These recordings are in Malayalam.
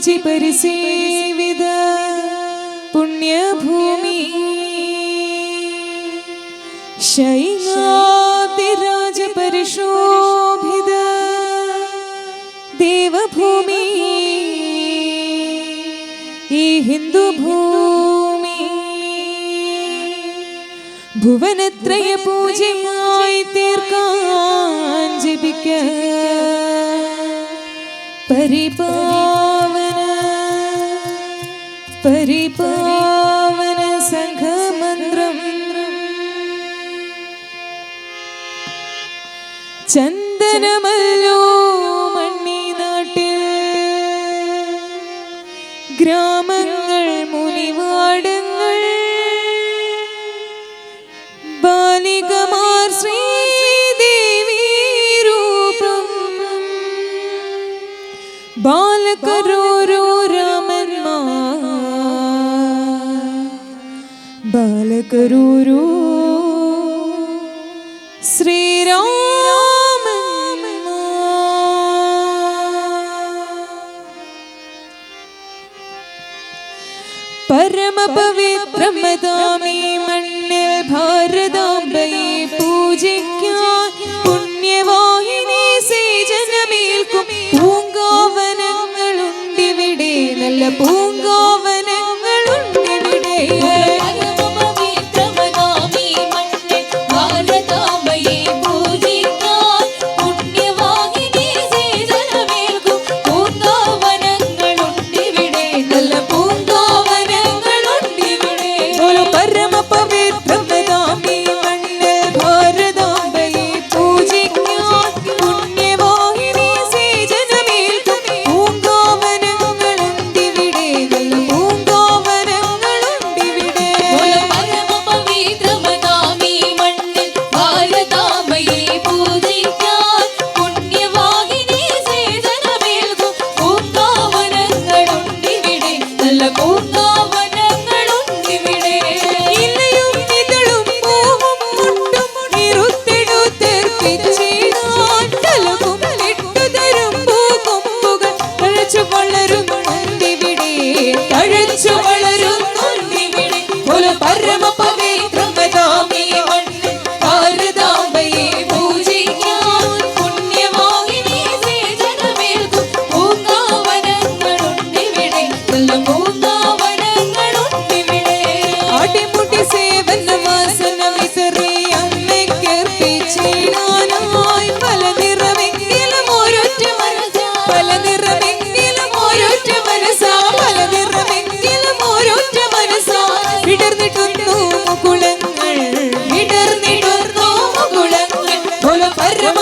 ഗുരുജി പരിസേവിത പുണ്യഭൂമി ശൈലാതിരാജ പരിശോഭിത ദേവഭൂമി ഈ ഹിന്ദു ഭൂമി ഭുവനത്രയ പൂജ്യമായി തീർക്കാൻ ജപിക്ക പരിപാവന പരിപാവന സംഘമന്ത്രം ചന്ദനമല്ലോ മണ്ണി നാട്ടിൽ. ഗ്രാമങ്ങൾ മുനിവാടങ്ങൾ. ബാലികമാർ ശ്രീദേവി രൂപം. ബാലകരോരോ ബാലകരോരോ ശ്രീരാമന്മാർ പരമപവിത്രമതാമീ മണ്ണിൽ ഭാരതാംബയെ பருவ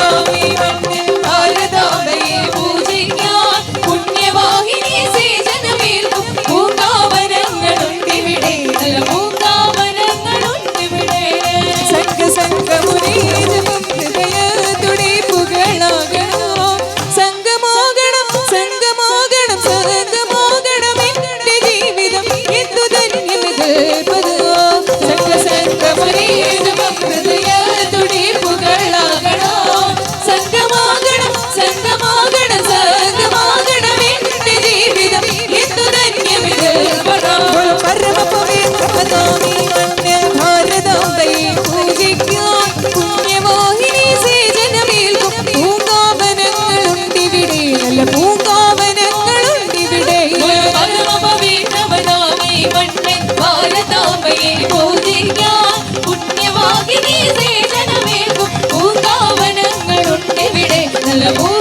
Show me. ജനമേകും പൂങ്കാവനങ്ങളുണ്ടിവിടെ നല്ല പൂ